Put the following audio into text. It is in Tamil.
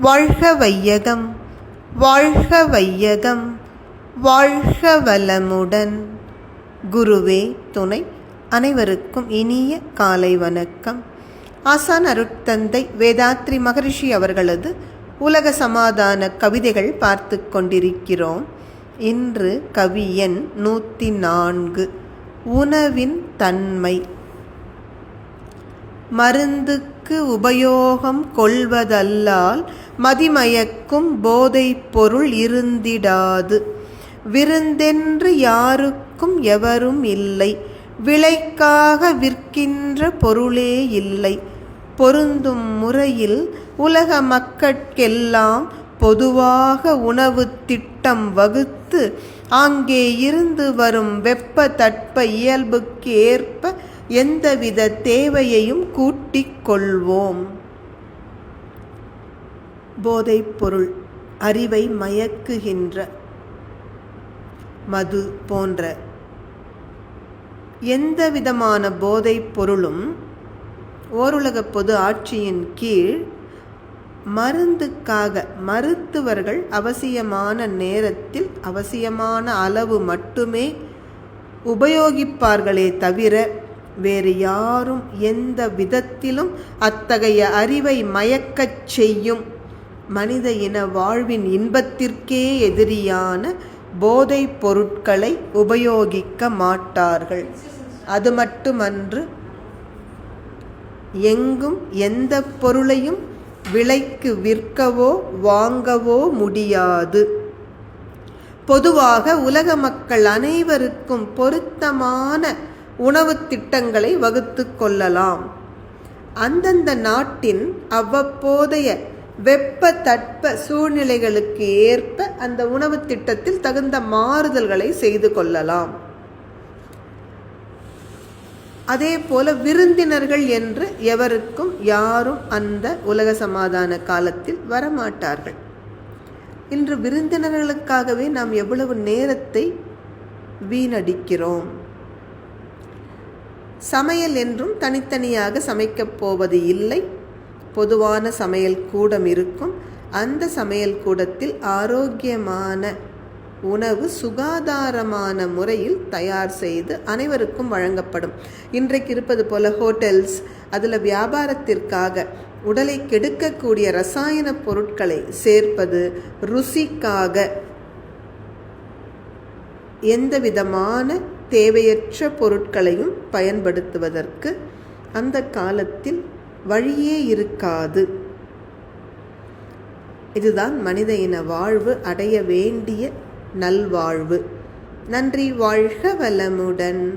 வாழ்க வையகம் வாழ்க வையகம் வாழ்க வளமுடன். குருவே துணை அனைவருக்கும் இனிய காலை வணக்கம். ஆசான் அருட்தந்தை வேதாத்ரி மகரிஷி அவர்களது உலக சமாதான கவிதைகள் பார்த்து கொண்டிருக்கிறோம். இன்று கவி எண் நூற்றி நான்கு உணவின் தன்மை. மருந்துக்கு உபயோகம் கொள்வதல்லால் மதிமயக்கும் போதை பொருள் இருந்திடாது. விருந்தென்று யாருக்கும் எவரும் இல்லை. விலைக்காக விற்கின்ற பொருளே இல்லை. பொருந்தும் முறையில் உலக மக்கட்கெல்லாம் பொதுவாக உணவு திட்டம் வகுத்து அங்கே இருந்து வரும் வெப்ப தட்ப இயல்புக்கு ஏற்ப எந்தவித தேவையையும் கூட்டிக் கொள்வோம். போதைப் பொருள் அறிவை மயக்குகின்ற மது போன்ற எந்த விதமான போதைப் பொருளும் ஓருலக பொது ஆட்சியின் கீழ் மருந்துக்காக மருத்துவர்கள் அவசியமான நேரத்தில் அவசியமான அளவு மட்டுமே உபயோகிப்பார்களே தவிர வேறு யாரும் எந்த விதத்திலும் அத்தகைய அறிவை மயக்கச் செய்யும் மனித இன வாழ்வின் இன்பத்திற்கே எதிரியான போதைப் பொருட்களை உபயோகிக்க மாட்டார்கள். அது மட்டுமன்று எங்கும் எந்த பொருளையும் விலைக்கு விற்கவோ வாங்கவோ முடியாது. பொதுவாக உலக மக்கள் அனைவருக்கும் பொருத்தமான உணவு திட்டங்களை வகுத்து கொள்ளலாம். அந்தந்த நாட்டின் அவ்வப்போதைய வெப்ப தட்ப சூழ்நிலைகளுக்கு ஏற்ப அந்த உணவு திட்டத்தில் தகுந்த மாறுதல்களை செய்து கொள்ளலாம். அதே போல விருந்தினர்கள் என்று எவருக்கும் யாரும் அந்த உலக சமாதான காலத்தில் வரமாட்டார்கள். இன்று விருந்தினர்களுக்காகவே நாம் எவ்வளவு நேரத்தை வீணடிக்கிறோம்? சமையல் என்றும் தனித்தனியாக சமைக்கப் போவது இல்லை. பொதுவான சமையல் கூடம் இருக்கும். அந்த சமையல் கூடத்தில் ஆரோக்கியமான உணவு சுகாதாரமான முறையில் தயார் செய்து அனைவருக்கும் வழங்கப்படும். இன்றைக்கு இருப்பது போல ஹோட்டல்ஸ் அதில் வியாபாரத்திற்காக உடலை கெடுக்கக்கூடிய ரசாயன பொருட்களை சேர்ப்பது ருசிக்காக எந்த விதமான தேவையற்ற பொருட்களையும் பயன்படுத்துவதற்கு அந்த காலத்தில் வழியே இருக்காது. இதுதான் மனித இன வாழ்வு அடைய வேண்டிய நல்வாழ்வு. நன்றி வாழ்க வளமுடன்.